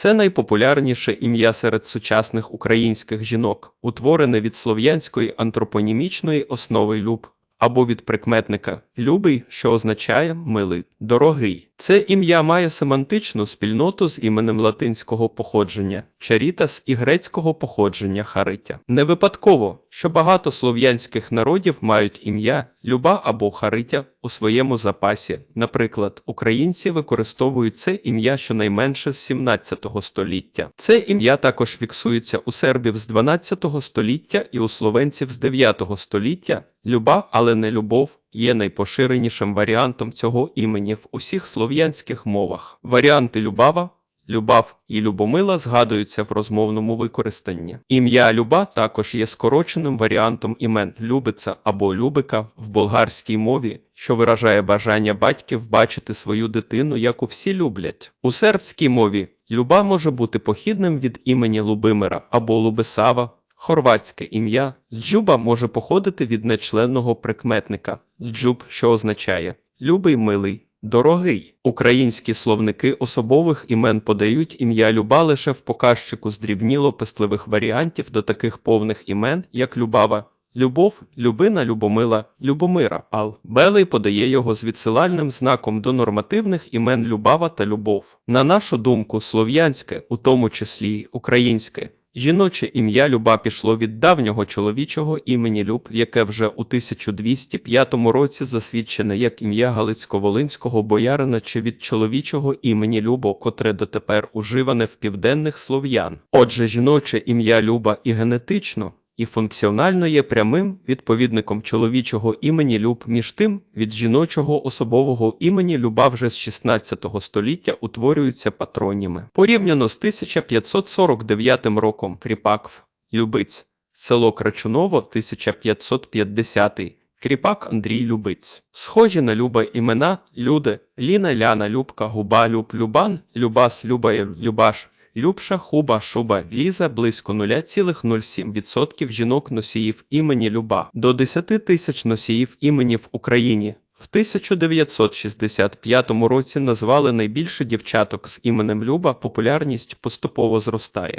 Це найпопулярніше ім'я серед сучасних українських жінок, утворене від слов'янської антропонімічної основи люб або від прикметника любий, що означає милий, дорогий. Це ім'я має семантичну спільноту з іменем латинського походження чарітас і грецького походження Харитя. Не випадково, що багато слов'янських народів мають ім'я Люба або Харитя у своєму запасі. Наприклад, українці використовують це ім'я щонайменше з 17 століття. Це ім'я також фіксується у сербів з 12 століття і у словенців з 9 століття. Люба, але не любов, є найпоширенішим варіантом цього імені в усіх слов'янських мовах. Варіанти Любава, Любав і Любомила згадуються в розмовному використанні. Ім'я Люба також є скороченим варіантом імен Любиця або Любика в болгарській мові, що виражає бажання батьків бачити свою дитину, яку всі люблять. У сербській мові Люба може бути похідним від імені Лубимира або Лубисава. Хорватське ім'я Джуба може походити від нечленного прикметника Джуб, що означає любий, милий, дорогий. Українські словники особових імен подають ім'я Люба лише в показчику здрібніло пестливих варіантів до таких повних імен, як Любава. Любов, Любина, Любомила, Любомира, Ал. Белий подає його з відсилальним знаком до нормативних імен Любава та Любов. На нашу думку, слов'янське, у тому числі й українське, Жіноче ім'я Люба пішло від давнього чоловічого імені Люб, яке вже у 1205 році засвідчене як ім'я Галицько-Волинського боярина чи від чоловічого імені Любо, котре дотепер уживане в південних слов'ян. Отже, жіноче ім'я Люба і генетично, і функціонально є прямим відповідником чоловічого імені Люб, між тим від жіночого особового імені Люба вже з 16 століття утворюються патроніми. Порівняно з 1549 роком Кріпакв, Любиць, село Крачуново 1550 Кріпак Андрій Любиць. Схожі на Люба імена Люди, Ліна, Ляна, Любка, Губа, Люб, Любан, Любас, Любаєв, Любаш. Любша, Хуба, Шуба, Ліза близько 0,07% жінок носіїв імені Люба. До 10 тисяч носіїв імені в Україні. В 1965 році назвали найбільше дівчаток з іменем Люба, популярність поступово зростає.